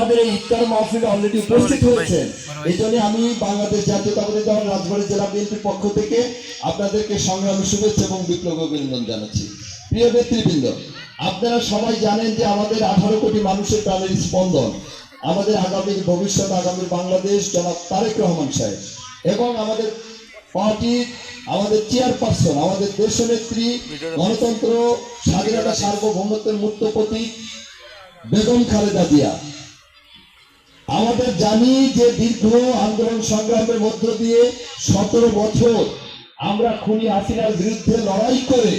আমাদের এই ইফতার মাহফিলে অলরেডি উপস্থিত হয়েছেন এই জন্য আমি বাংলাদেশ জাতীয়তাবাদী দল রাজবাড়ী জেলা বিএনপির পক্ষ থেকে আপনাদেরকে সংগ্রামী শুভেচ্ছা এবং বিপ্লব অভিনন্দন জানাচ্ছি। প্রিয় নেতৃবৃন্দ আপনারা সবাই জানেন যে আমাদের আঠারো কোটি মানুষের প্রাণের স্পন্দন। আমাদের আগামীর ভবিষ্যৎ আগামীর বাংলাদেশ জনাব তারেক রহমান সাহেব এবং আমাদের পার্টির আমাদের চেয়ারপারসন আমাদের দেশনেত্রী গণতন্ত্র স্বাধীনতা সার্বভৌমত্বের মূর্ত প্রতীক বেগম খালেদা জিয়া। আমাদের জানি যে দীর্ঘ আন্দোলন সংগ্রামের মধ্য দিয়ে সতেরো বছর আমরা খুনি হাসিনার বিরুদ্ধে লড়াই করে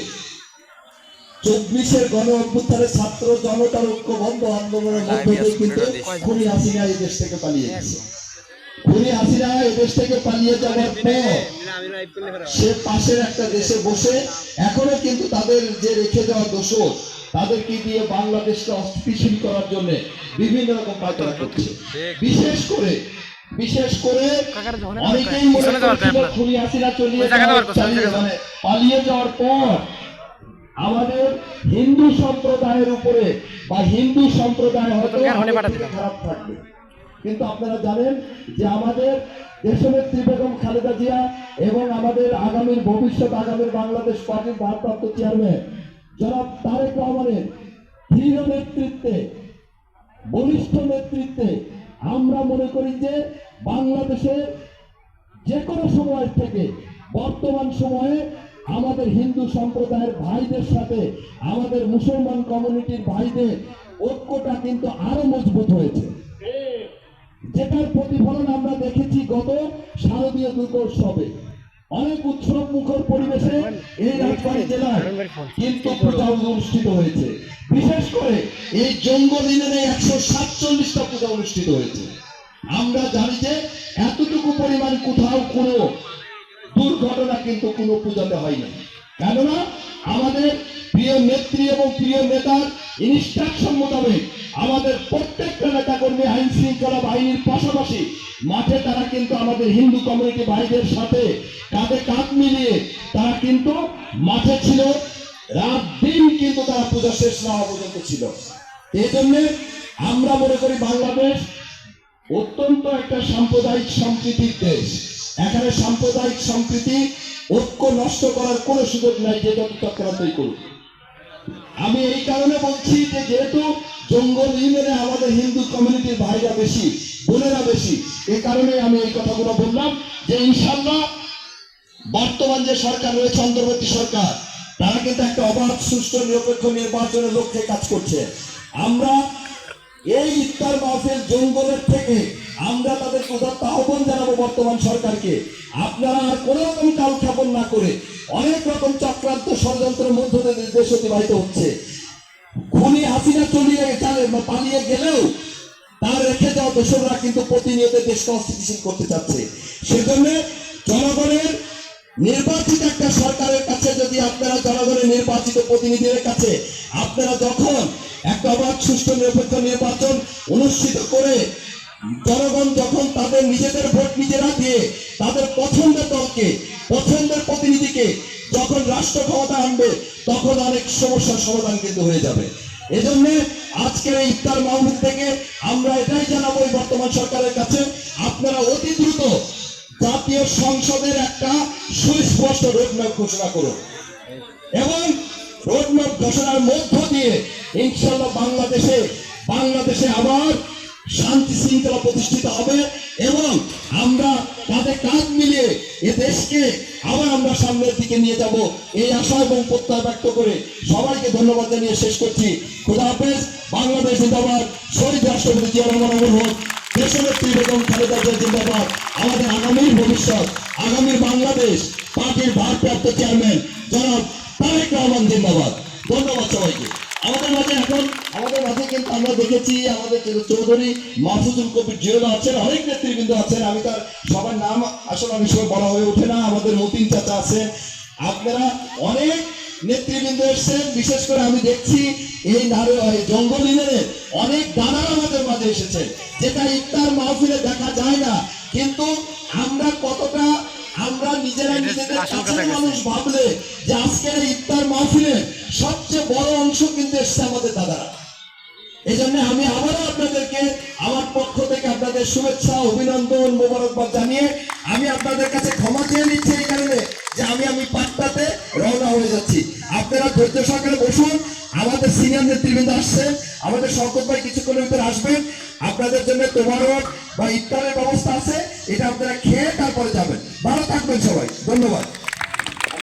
চব্বিশের গণ অভ্যুত্থানে ছাত্র জনতার ঐক্যবদ্ধ আন্দোলনের মধ্য দিয়ে কিন্তু খুনি হাসিনা এই দেশ থেকে পালিয়ে গেছে। খুনি হাসিনা এই দেশ থেকে পালিয়ে যাওয়ার পর সে পাশের একটা দেশে বসে এখনও কিন্তু তাদের যে রেখে যাওয়া দোষর তাদেরকে দিয়ে বাংলাদেশকে অস্থিতিশীল করার জন্য বিভিন্ন রকম পায়তারা করছে বিশেষ করে বিশেষ করে অনেকেই মনে করছিল আপনার। খুনি হাসিনা চলিয়ে। মানে পালিয়ে যাওয়ার পর আমাদের হিন্দু সম্প্রদায়ের উপরে বা হিন্দু সম্প্রদায় হয়তো। খারাপ থাকবে কিন্তু আপনারা জানেন যে আমাদের দেশনেত্রী বেগম খালেদা জিয়া এবং আমাদের আগামীর ভবিষ্যৎ আগামীর বাংলাদেশ পার্টির ভারপ্রাপ্ত চেয়ারম্যান জনাব তারেক রহমানের দৃঢ় নেতৃত্বে, বলিষ্ঠ নেতৃত্বে, আমরা মনে করি যে বাংলাদেশের যে কোনো সময় থেকে বর্তমান সময়ে আমাদের হিন্দু সম্প্রদায়ের ভাইদের সাথে, আমাদের মুসলমান কমিউনিটির ভাইদের ঐক্যটা কিন্তু আরও মজবুত হয়েছে। যেটার প্রতিফলন আমরা দেখেছি গত শারদীয় দুর্গোৎসবে। অনেক উৎসব মুখর পরিবেশে এই রাজবাড়ী জেলায় কিন্তু পূজা অনুষ্ঠিত হয়েছে। বিশেষ করে এই জঙ্গল ইউনিয়নে একশো সাতচল্লিশটা পূজা অনুষ্ঠিত হয়েছে। আমরা জানি যে এতটুকু পরিমাণ কোথাও কোনো দুর্ঘটনা কিন্তু কোনো পূজাতে হয়নি। কেননা আমাদের প্রিয় নেত্রী এবং প্রিয় নেতার ইনস্ট্রাকশন মোতাবেক আমাদের প্রত্যেকটা নেতা কর্মী আইন শৃঙ্খলা বাহিনীর পাশাপাশি মাঠে তারা কিন্তু আমাদের হিন্দু কমিউনিটি ভাইদের সাথে কাঁধে কাঁধ মিলিয়ে তারা কিন্তু মাঠে ছিল। রাত দিন কিন্তু তারা পূজা শেষ না হওয়া পর্যন্ত ছিল। এই জন্য আমরা মনে করি বাংলাদেশ অত্যন্ত একটা সাম্প্রদায়িক সম্প্রীতির দেশ। এখানে সাম্প্রদায়িক সম্প্রীতি ঐক্য নষ্ট করার কোনো সুযোগ নাই যে যত চক্রান্তই করুক। আমি এই কারণে বলছি যে যেহেতু জঙ্গল ইউনিয়নে আমাদের হিন্দু কমিউনিটির ভাইরা বেশি, বোনেরা বেশি, এই কারণে আমি এই কথাগুলো বললাম যে ইনশাল্লাহ বর্তমান যে সরকার রয়েছে, অন্তর্বর্তী সরকার, তারা কিন্তু একটা অবাধ, সুষ্ঠু, নিরপেক্ষ নির্বাচনের লক্ষ্যে কাজ করছে। আমরা এই ইফতার মাহফিল জঙ্গলের থেকে আমরা তাদের উদাত্ত আহ্বান জানাব বর্তমান সরকারকে। আপনারা আর কোনো রকম কালক্ষেপণ না করে অনেক রকম চক্রান্ত ষড়যন্ত্রের মধ্য দিয়ে দেশ অতিবাহিত হচ্ছে। চালে পালিয়ে গেলেও তার রেখে যাওয়া দোষরা কিন্তু প্রতিনিয়ত দেশকে অস্থিতিশীল করতে চাচ্ছে। সেজন্য জনগণের নির্বাচিত একটা সরকারের কাছে যদি আপনারা জনগণের নির্বাচিত প্রতিনিধিদের কাছে আপনারা যখন একটা অবাধ, সুষ্ঠু, নিরপেক্ষ নির্বাচন অনুষ্ঠিত করে জনগণ যখন তাদের নিজেদের ভোট নিজেরা দিয়ে তাদের পছন্দের দলকে, পছন্দের প্রতিনিধিকে যখন রাষ্ট্র ক্ষমতা আনবে, তখন অনেক সমস্যার সমাধান কিন্তু হয়ে যাবে। এজন্য আজকের এই ইফতার মাহফিল থেকে আমরা এটাই জানাব বর্তমান সরকারের কাছে, আপনারা অতি দ্রুত জাতীয় সংসদের একটা সুস্পষ্ট রোডম্যাপ ঘোষণা করুন। এবং রোডম্যাপ ঘোষণার মধ্য দিয়ে ইনশাল্লাহ বাংলাদেশে বাংলাদেশে আবার শান্তি শৃঙ্খলা প্রতিষ্ঠিত হবে এবং আমরা কাঁধে কাঁধ মিলিয়ে এ দেশকে আবার আমরা সামনের দিকে নিয়ে যাব। এই আশা এবং প্রত্যয় ব্যক্ত করে সবাইকে ধন্যবাদ জানিয়ে শেষ করছি। খুদা হাফেজ। বাংলাদেশ জিন্দাবাদ। শহীদ রাষ্ট্রপতি জিয়া রহমান অমর দেশনেত্রী বেগম খালেদা জিয়া জিন্দাবাদ। আমাদের আগামীর ভবিষ্যৎ, আগামীর বাংলাদেশ পার্টির ভারপ্রাপ্ত চেয়ারম্যান জনাব তারেক রহমান জিন্দাবাদ। ধন্যবাদ সবাইকে। আমাদের মাঝে এখন, আমাদের মাঝে কিন্তু আমরা দেখেছি আমাদের চৌধুরী মাহফুজুল কবির জিওলা আছেন, অনেক নেতৃবৃন্দ আছেন। আমি তার, সবার নাম আসলে অনেক সময় বলা হয়ে ওঠে না, আমাদের মতিন চাচা আছেন। আপনারা অনেক নেতৃবৃন্দ এসেছেন, বিশেষ করে আমি দেখছি এই নারে জঙ্গল অনেক দাদারা আমাদের মাঝে এসেছে। যেটা ইফতার মাহফিলে দেখা যায় না, কিন্তু আমরা কতটা আমরা নিজেরা নিজেদের কাছের মানুষ ভাবলে যে আজকের এই ইফতার মাহফিলে সবচেয়ে বড় অংশ কিন্তু এসছে আমাদের দাদারা। এই জন্য আমি আবারও আপনাদেরকে আমার পক্ষ থেকে আপনাদের শুভেচ্ছা অভিনন্দন মোবারকবাদ জানিয়ে আমি আপনাদের কাছে ক্ষমা চেয়ে নিচ্ছি এই কারণে যে আমি আমি পাট্টাতে রওনা হয়ে যাচ্ছি। আপনারা ধৈর্য সহকারে বসুন আমাদের সিনিয়র নেতৃবৃন্দ আসছে। আমাদের শঙ্কর ভাই কিছুক্ষণের ভিতরে আসবেন আপনাদের জন্য তোমারক বা ইফতারের ব্যবস্থা আছে। এটা আপনারা খেয়ে তারপরে যাবেন। ভালো থাকবেন সবাই। ধন্যবাদ।